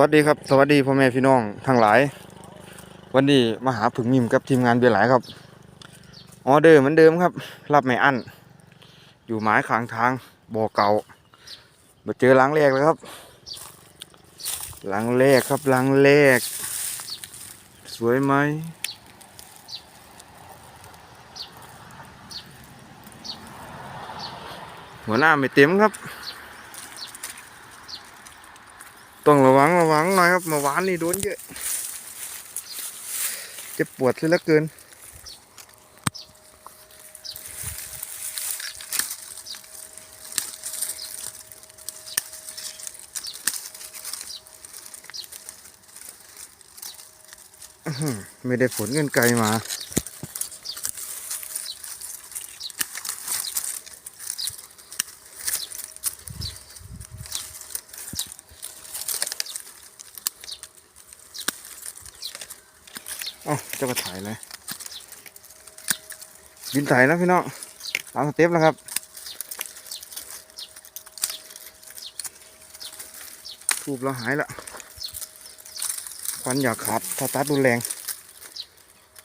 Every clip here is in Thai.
วัสดีครับสวัสดีพ่อแม่พี่น้องทั้งหลาย วันนี้มาหาผึ่งมิมกับทีมงานเบียร์หลายครับออเดอร์เหมือนเดิมครับ รับไม่อั้น อยู่หมายขางทางบ่อเก่ามาเจอหลังแรกแล้วครับ หลังแรกครับหลังแรก สวยไหมหัวหน้าไม่เต็มครับ ต้องระวังระวังหน่อยครับมาหวานนี่โดนเยอะเจ็บปวดเลยเหลือเกิน ไม่ได้ผลเงินไกลมา อ๋อเจ้าก็ถ่ายเลยบินถ่ายแล้วพี่น้องตามสเต็ปแล้วครับทูบเราหายละควันอยากขาดถ้าตัดรุนแรง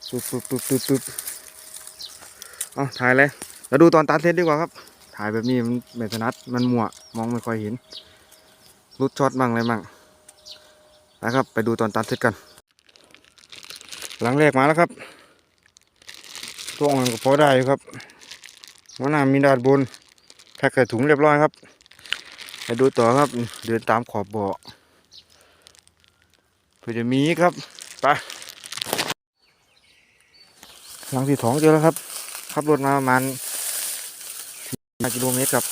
ปึ๊บปึ๊บปึ๊บปึ๊บปึ๊บเอาถ่ายเลยแล้วดูตอนตัดเสร็จดีกว่าครับ ถ่ายแบบนี้มันไม่ถนัดมันมัวมองไม่ค่อยเห็นรุดช็อตบ้างอะไรบ้างนะครับ ไปดูตอนตัดเสร็จกัน หลังแรกมาแล้วครับ ตัวอ่อนก็พอได้ครับหัวหน้ามีดาดบนแพ็คใส่ถุงเรียบร้อยครับไปดูต่อครับ เดินตามขอบบ่อเพื่อจะมีครับไปหลังที่สองเจอแล้วครับขับรถมาประมาณ5กิโลเมตรครับ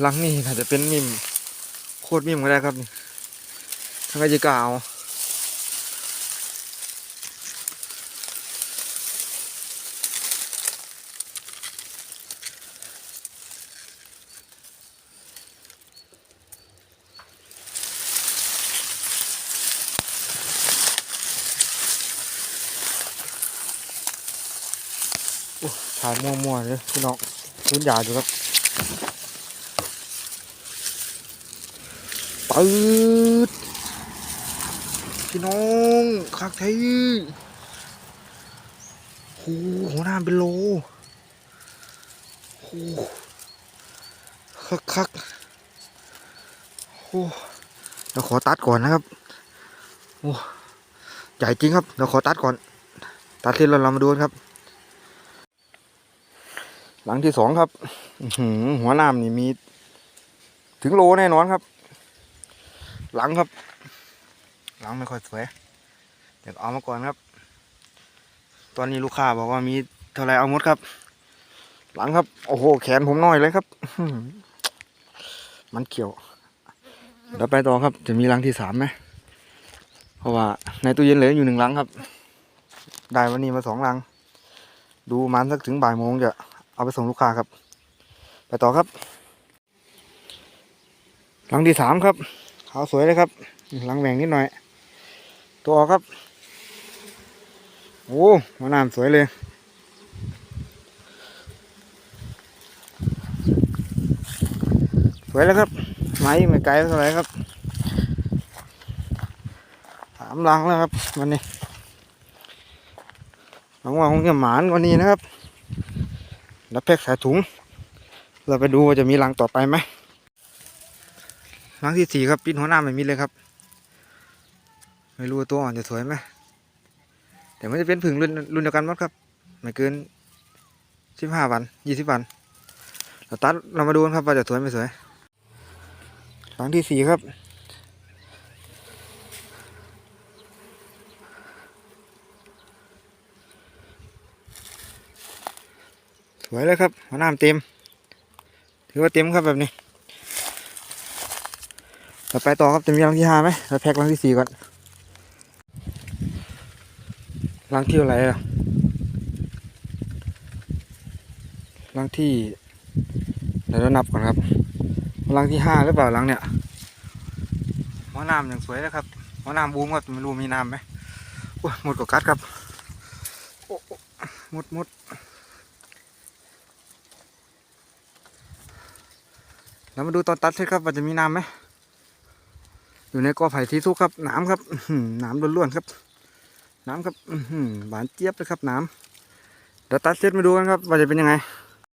หลังนี้อาจจะเป็นมิมโคตรมิมก็ได้ครับนี่ถ้าใครจะกล่าวายมั่วๆเลยพี่น้องพื้นยาอยู่ครับปืดพี่น้องคักไทยโอ้โหหัวหน้าเป็นโลโอ้โหคักคักโอ้เราขอตัดก่อนนะครับโอ้ใหญ่จริงครับ เราขอตัดก่อน ตัดเสร็จแล้วเรามาดูกันครับ หลังที่สองครับหือหัวน้ำนี่มี ถึงโลแน่นอนครับ หลังครับ หลังไม่ค่อยสวยเดี๋ยวเอามาก่อนครับ ตอนนี้ลูกค้าบอกว่ามีเท่าไรเอาหมดครับ หลังครับ โอ้โห แขนผมน้อยเลยครับมันเกี่ยวเดี๋ยวไปต่อครับ จะมีหลังที่สามไหมเพราะว่าในตู้เย็นเหลืออยู่หนึ่งหลังครับ ได้วันนี้มาสองหลัง ดูมันสักถึงบ่ายโมงจะ เอาไปส่งลูกค้าครับ ไปต่อครับ หลังที่สามครับขาวสวยเลยครับ หลังแหว่งนิดหน่อย ตัวออกครับ โอ้หัวน้ำสวยเลยสวยแล้วครับ ไม้ไม่ไกลเท่าไหร่ครับสามหลังแล้วครับวันนี้หวังว่าคงจะหมานกว่านี้นะครับ แล้วแพ็กใส่ถุง เราไปดูว่าจะมีรังต่อไปไหมรังที่สี่ครับปิ้นหัวหน้าไม่มีเลยครับ ไม่รู้ตัวอ่อนจะสวยไหมแต่มันจะเป็นผึ่งรุ่นรุ่นเดียวกันหมดครับ ไม่เกินสิบห้าวันยี่สิบวัน เราตัดเรามาดูกันครับว่าจะสวยไม่สวยหลังที่สี่ครับ วยเลยครับหัวน้ำเต็ม ถือว่าเต็มครับแบบนี้เราไปต่อครับจะมีรังที่ห้าไหมเราแพ็ครังที่สี่ก่อนรังที่อะไรอะรังที่เดี๋ยวเรานับก่อนครับรังที่ห้าหรือเปล่ารังเนี่ยหัวน้ำอย่างสวยเลยครับหัวน้ำบูมก็ไม่รู้มีน้ำไหมหมดกับกัดครับโอ้โอ้หมดหมด แล้วมาดูตอนตัดเสร็จครับว่าจะมีน้ำไหมอยู่ในกอไผ่ที่ทุกครับน้ำครับน้ำล้วนๆครับ น้ำครับหวานเจี๊ยบเลยครับน้ำเดี๋ยวตัดเซตมาดูกันครับว่าจะเป็นยังไง